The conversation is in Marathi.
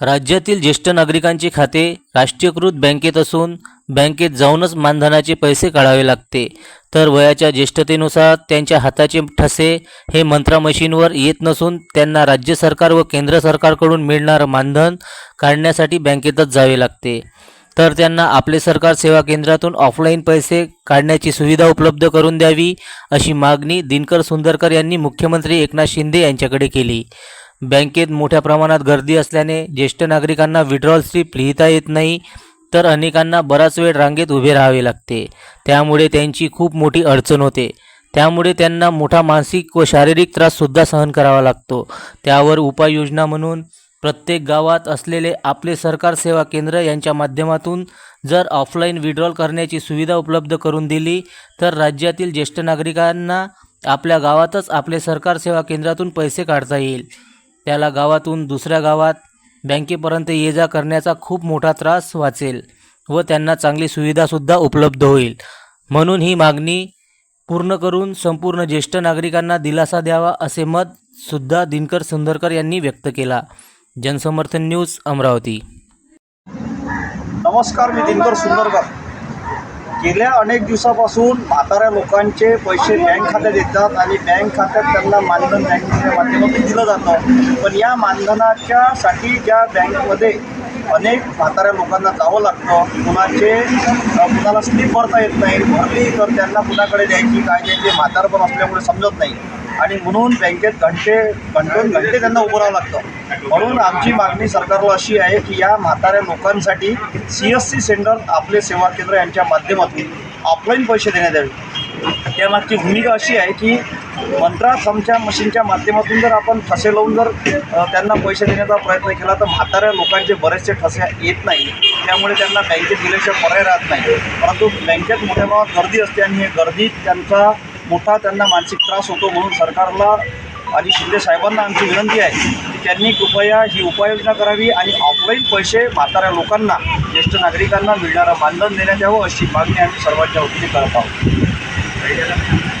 राज्यातील ज्येष्ठ नागरिकांचे खाते राष्ट्रीयकृत बँकेत असून बँकेत जाऊनच मानधनाचे पैसे काढावे लागते. तर वयाच्या ज्येष्ठतेनुसार त्यांच्या हाताचे ठसे हे मंत्रा मशीनवर येत नसून त्यांना राज्य सरकार व केंद्र सरकारकडून मिळणारं मानधन काढण्यासाठी बँकेतच जावे लागते. तर त्यांना आपले सरकार सेवा केंद्रातून ऑफलाईन पैसे काढण्याची सुविधा उपलब्ध करून द्यावी अशी मागणी दिनकर सुंदरकर यांनी मुख्यमंत्री एकनाथ शिंदे यांच्याकडे केली. बँकेत मोठ्या प्रमाणात गर्दी असल्याने ज्येष्ठ नागरिकांना विड्रॉल स्लिप लिहिता येत नाही तर अनेकांना बराच वेळ रांगेत उभे राहावे लागते. त्यामुळे त्यांची खूप मोठी अडचण होते. त्यामुळे त्यांना मोठा मानसिक व शारीरिक त्राससुद्धा सहन करावा लागतो. त्यावर उपाययोजना म्हणून प्रत्येक गावात असलेले आपले सरकार सेवा केंद्र यांच्या माध्यमातून जर ऑफलाईन विड्रॉल करण्याची सुविधा उपलब्ध करून दिली तर राज्यातील ज्येष्ठ नागरिकांना आपल्या गावातच आपले सरकार सेवा केंद्रातून पैसे काढता येईल. त्याला गावातून दुसऱ्या गावात बँकेपर्यंत ये जा करण्याचा खूप मोठा त्रास वाचेल व त्यांना चांगली सुविधासुद्धा उपलब्ध होईल. म्हणून ही मागणी पूर्ण करून संपूर्ण ज्येष्ठ नागरिकांना दिलासा द्यावा असे मत सुद्धा दिनकर सुंदरकर यांनी व्यक्त केला. जनसमर्थन न्यूज अमरावती. नमस्कार मी दिनकर सुंदरकर. गेल्या अनेक दिवसापासून म्हाताऱ्या लोकांचे पैसे बँक खात्यात येतात आणि बँक खात्यात त्यांना मानधन बँकेच्या माध्यमातून दिलं जातं. पण या मानधनाच्या साठी ज्या बँकमध्ये अनेक म्हाताऱ्या लोकांना जावं लागतं. कुणाचे कुणाला स्लिप भरता येत नाही. भरली तर त्यांना कुणाकडे द्यायची काय द्यायची म्हातारपण असल्यामुळे समजत नाही. आणि म्हणून बँकेत घंटे घंटोन घंटे त्यांना उभं राहावं लागतं. म्हणून आमची मागणी सरकारला अशी आहे की या म्हाताऱ्या लोकांसाठी सी एस सी सेंटर आपले सेवा केंद्र यांच्या माध्यमातून ऑफलाईन पैसे देण्यात यावे. त्यामागची भूमिका अशी आहे की मंत्रा समच्या मशीनच्या माध्यमातून जर आपण ठसे लावून जर त्यांना पैसे देण्याचा प्रयत्न केला तर म्हाताऱ्या लोकांचे बरेचसे ठसे येत नाही. त्यामुळे त्यांना बँकेत गेल्याशिवाय पर्याय राहत नाही. परंतु बँकेत मोठ्या प्रमाणात गर्दी असते आणि हे गर्दीत त्यांचा मोठा त्यांना मानसिक त्रास होतो म्हणून सरकारला आणि शिंदे साहेबांना आमची विनंती आहे की त्यांनी कृपया ही उपाययोजना करावी आणि ऑफलाईन पैसे म्हाताऱ्या लोकांना ज्येष्ठ नागरिकांना मिळणारं मानधन देण्यात यावं अशी मागणी आम्ही सर्वांच्या वतीने करत आहोत.